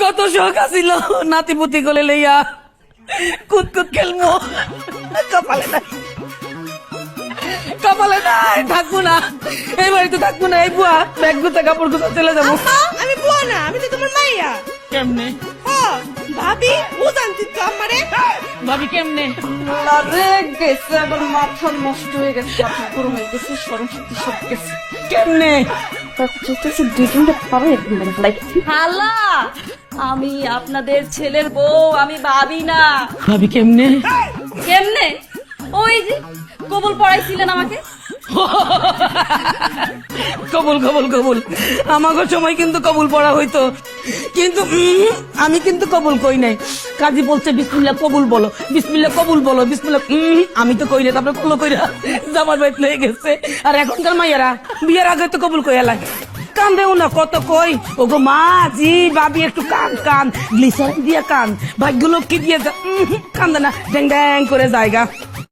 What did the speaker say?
কত শখ আছিল নাতি পুতি গলে লইয়া কুত কুত খেলব কপালে নাই। কপালে নাই থাকব না। এই বাড়িতে থাকব না এই বুয়া। ব্যাগ গুতে কাপড় গুতে চলে যাব। আমি বুয়া না আমি তো তোমার মাইয়া। কেমনে? হ ভাবি বুঝান তো আমারে। ভাবি কেমনে? আরে গেছে মাথা নষ্ট হয়ে গেছে। মাথা গরম হয়ে গেছে সরম শক্তি সব গেছে। কেমনে? যেতেছে দুই তিনটা পাবে লাইক খালা আমি আপনাদের ছেলের বউ আমি ভাবি না। ভাবি কেমনে? কেমনে? ওই যে কবুল পড়াইছিলেন আমাকে। কবুল কবুল কবুল। আমাকে সময় কিন্তু কবুল পড়া হইতো। কিন্তু আমি কিন্তু কবুল কই নাই। কাজী বলছে বিসমিল্লাহ কবুল বলো। বিসমিল্লাহ কবুল বলো। বিসমিল্লাহ উম, আমি তো কই না তারপরে কলো কইরা জামার বাইত লয়ে গেছে। আর এখনকার মাইয়ারা বিয়ের আগে তো কবুল কইয়া লাগে কান্দেও না কত কই? ও গো মা জি বাবি একটু কান কান। গ্লিসারিন দিয়ে কান। ভাগ্য লক্ষ্মী দিয়ে কান্দে না। ড্যাং ড্যাং করে জায়গা